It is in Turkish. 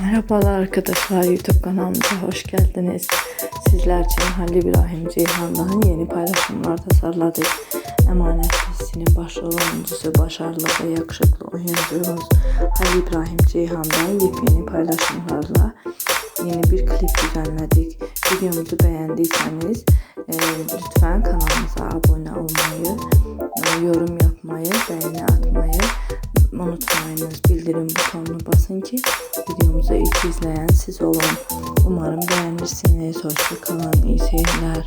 Merhabalar arkadaşlar YouTube kanalımıza hoş geldiniz. Sizler için Halil İbrahim Ceyhan'dan yeni paylaşımlar tasarladık. Emanet dizisinin başrol oyuncusu başarılı ve yakışıklı oyuncumuz Halil İbrahim Ceyhan'dan yepyeni paylaşımlarla yeni bir klip düzenledik. Videomuzu beğendiyseniz e, lütfen kanalımıza abone olmayı, e, yorum yapmayı, beğeni atmayı unutmayınız. Bildirim butonunu basın ki videomuzu ilk izleyen siz olun. Umarım beğenirsiniz. Hoşçakalın. İyi seyirler.